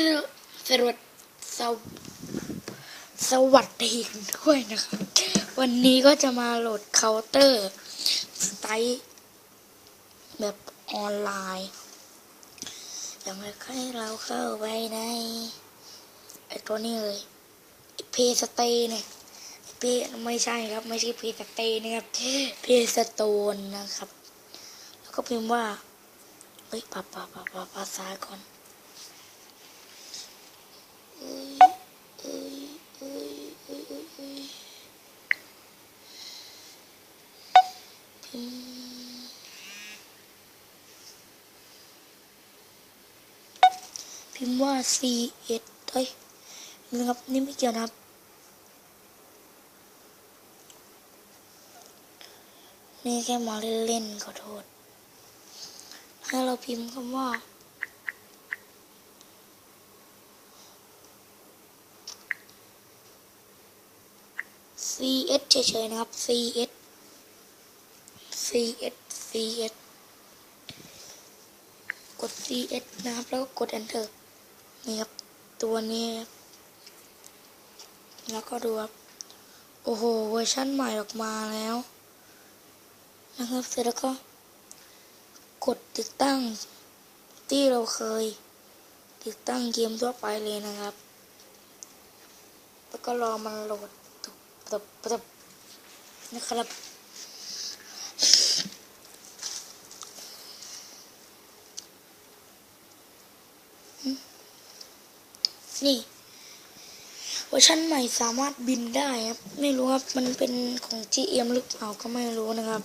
สวัสดีสวสวัสดีด้วยนะครับ วันนี้ก็จะมาโหลดเคาน์เตอร์สไตล์แบบออนไลน์อย่างไรก็ให้เราเข้าไปในไอตัวนี้เลยเพสเตเนี่ยเพไม่ใช่ครับ ไม่ใช่เพสเตนะครับเพสโตนนะครับ แล้วก็พิมพ์ว่า เฮ้ยปะปะปะปะภาษาก่อน เอ้ยเอ้ยเอ้ยเอ้ยเอ้ยเอ้ย พิมพ์พิมพ์ว่า C S เฮ้ยนะครับ นี่ไม่เกี่ยวนะครับ นี่แค่มาเล่นๆขอโทษ ให้เราพิมพ์คำว่า CS เฉยๆนะครับ CS CS CS กด CS นะครับ แล้วก็กด enter นี่ครับ ตัวนี้ แล้วก็ดูครับ โอ้โห เวอร์ชั่นใหม่ออกมาแล้ว นะครับ เสร็จแล้วก็ กดติดตั้งที่เราเคย ติดตั้งเกมทั่วไปเลยนะครับ แล้วก็รอมันโหลด ตบตบนะครับ นี่เวอร์ชันใหม่สามารถบินได้ครับ ไม่รู้ครับ มันเป็นของ GM หรือเปล่าก็ไม่รู้นะครับ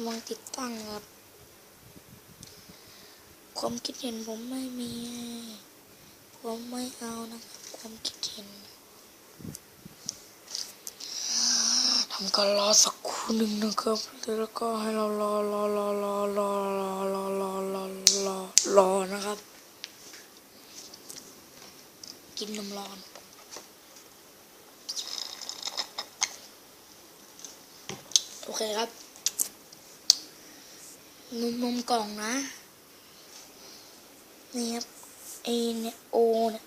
กำลังติดตั้งครับ ความคิดเห็นผมไม่มี ผมไม่เอานะครับความคิดเห็นทำการรอสักครู่หนึ่งนะครับแล้วก็ให้เรารอรอรอรอรอรอรอรอรอรอรอนะครับ กินน้ำร้อนโอเคครับ นมนมกล่องนะนี่ครับเอเนี่ยโอเนี่ย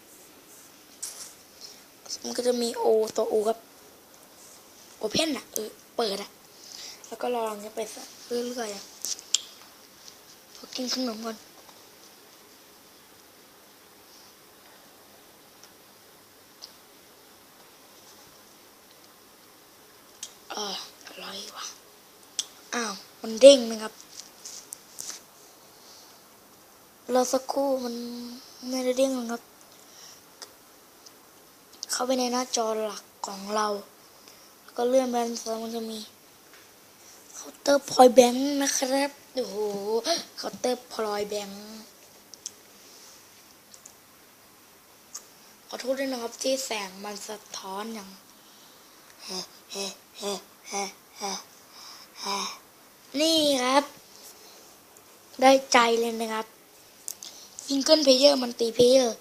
มันก็จะมีโอตัวโอครับโอเพนอะเออเปิดอะแล้วก็ลองเนี่ยไปเรื่อยๆอะพอกินขนมก่อนอออร่อยว่ะ อ้าว มันเด้งไหมครับ เราสักครู่มันไม่ได้เด้งหรอกครับ เข้าไปในหน้าจอหลักของเรา ก็เลื่อนไปด้านซ้ายมันจะมีเคาน์เตอร์พอยแบงค์นะครับ โอ้โหเคาน์เตอร์พอยแบงค์ขอโทษด้วยนะครับที่แสงมันสะท้อนอย่างเฮ้เฮ้เฮ้เฮ้เฮ้นี่ครับ ได้ใจเลยนะครับ ซิงเกิลเพลเยอร์มันตีเพลเยอร์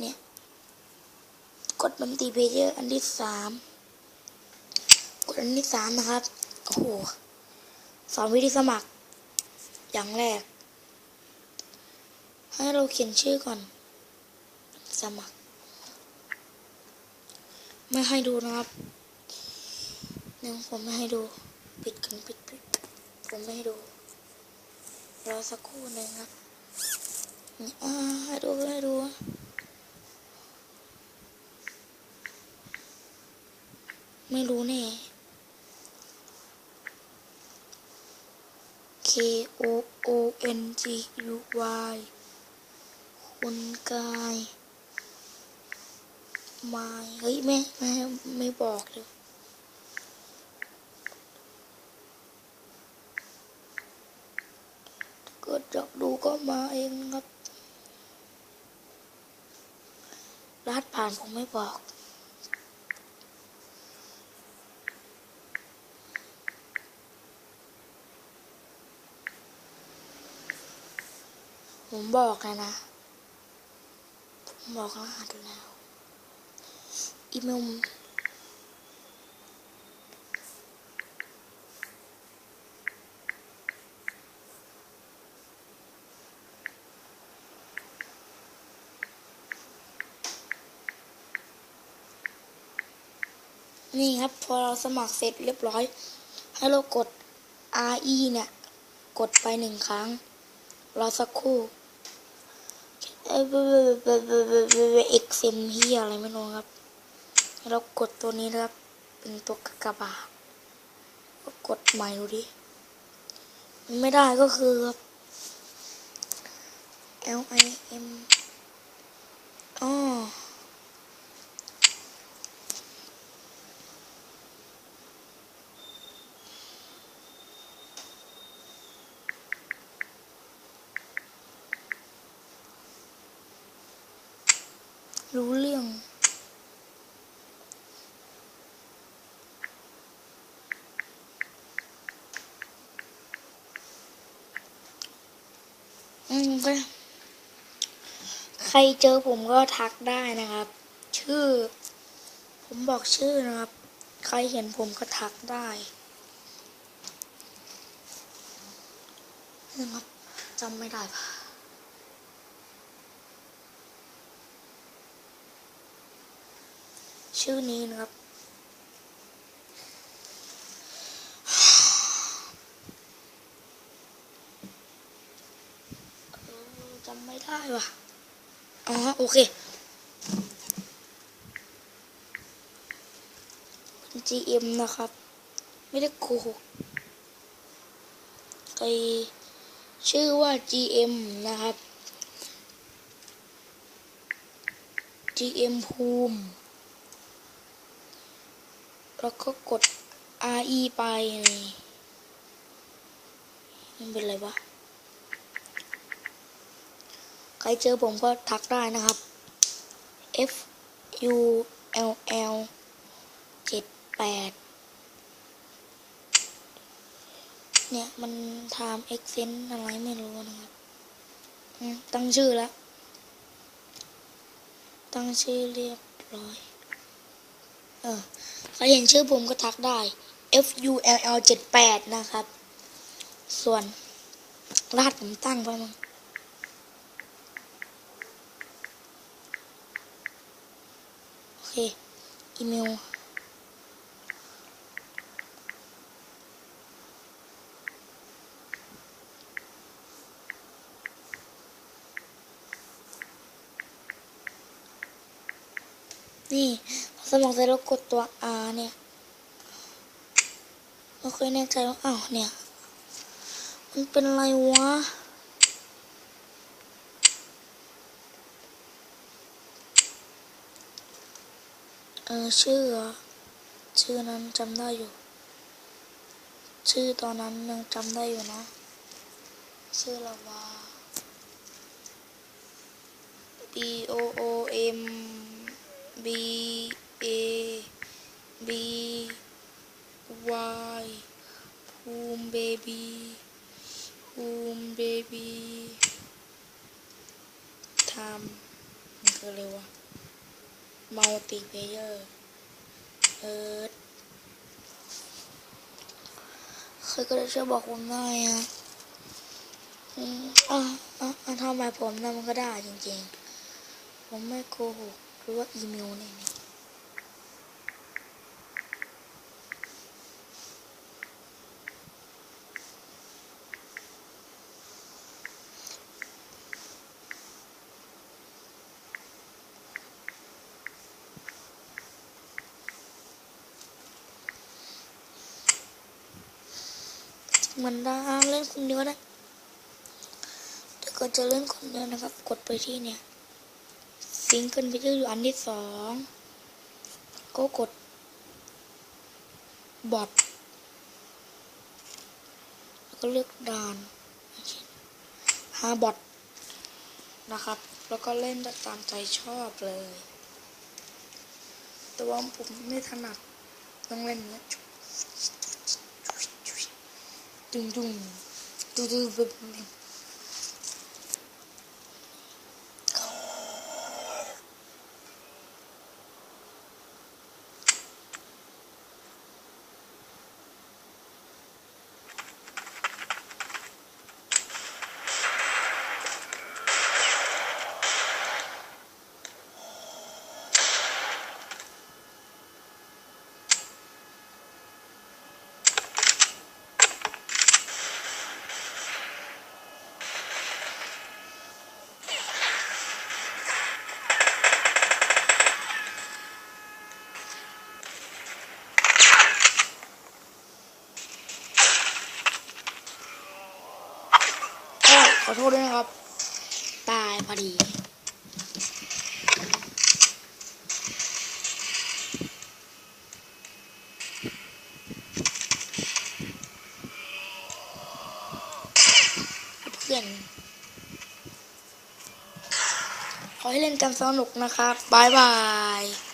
เนี่ยกดมันตีเพลเยอร์อันที่สามกดอันที่สามนะครับโอ้โหสอนวิธีสมัคร อย่างแรก ให้เราเขียนชื่อก่อน สมัคร ไม่ให้ดูนะครับหนึ่งผมไม่ให้ดู ปิดกันปิดปิดผมไม่ให้ดูรอสักครู่หนึ่งครับ อ่าให้ดูให้ดูไม่รู้แน่ K O O N G U Y คุณกายไม่เฮ้ยไม่ไม่ไม่บอกเลยกิดอยากดูก็มาเองครับ รหัสผ่านผมไม่บอก ผมบอกแล้วนะ ผมบอกรหัสแล้ว อีเมล นี่ครับ พอเราสมัครเสร็จเรียบร้อย ให้เรากด RE เนี่ย กดไปหนึ่งครั้ง รอสักครู่เอ้ยเอ็กเซมเฮียอะไรไม่รู้ครับ เรากดตัวนี้นะครับ เป็นตัวกากบาทกดใหม่ดูดิ ไม่ได้ก็คือครับ L I M อ๋อ รู้เรื่อง อืมก็ใครเจอผมก็ทักได้นะครับ ชื่อ ผมบอกชื่อนะครับ ใครเห็นผมก็ทักได้นะครับจำไม่ได้ปะ ชื่อนี้นะครับ จำไม่ได้ว่ะ อ๋อ โอเคเป็น GM นะครับ ไม่ได้โกหกไอชื่อว่า GM นะครับ GM ภูมิ แล้วก็กด RE ไปมันเป็นอะไรวะ ใครเจอผมก็ทักได้นะครับ F U L L เจ็ดแปดเนี่ย มันทำเอ็กเซนอะไรไม่รู้นะครับ ตั้งชื่อแล้ว ตั้งชื่อเรียบร้อย ออใครเห็นชื่อผมก็ทักได้ F U L L เจ็ดแปดนะครับ ส่วนรหัสผมตั้งไปมั้งโอเค อีเมลนี่ สมัครเสร็จแล้วกดตัว R เนี่ยไม่เคยแน่ใจว่าอ้าวเนี่ย มันเป็นอะไรวะเออชื่อเหรอชื่อนั้นจำได้อยู่ ชื่อตอนนั้นยังจำได้อยู่นะ ชื่อละวา B O O M B A B Y ภูมิเบบีภูมิเบบีทำมันคืออะไรวะมัลติเพเยอร์เอิร์ธเคยก็ได้ช่วยบอกผมหน่อยอะอืมอะอะอะทำไมผมทำมันก็ได้จริงๆ ผมไม่โกหกหรือว่าอีเมลเนี่ย มันได้เล่นคนเดียวได้ถ้าเกิดจะเล่นคนเดียวนะครับ กดไปที่เนี่ยซิงเกิลไปที่อยู่อันที่สองก็กดบอทแล้วก็เลือกด่านหาบอทนะครับ แล้วก็เล่นได้ตามใจชอบเลย แต่ว่าผมไม่ถนัดต้องเล่นเนี้ย ดุงดุงดุง โทษด้วยนะครับ ตายพอดี เพื่อน ขอให้เล่นกันสนุกนะครับบายบาย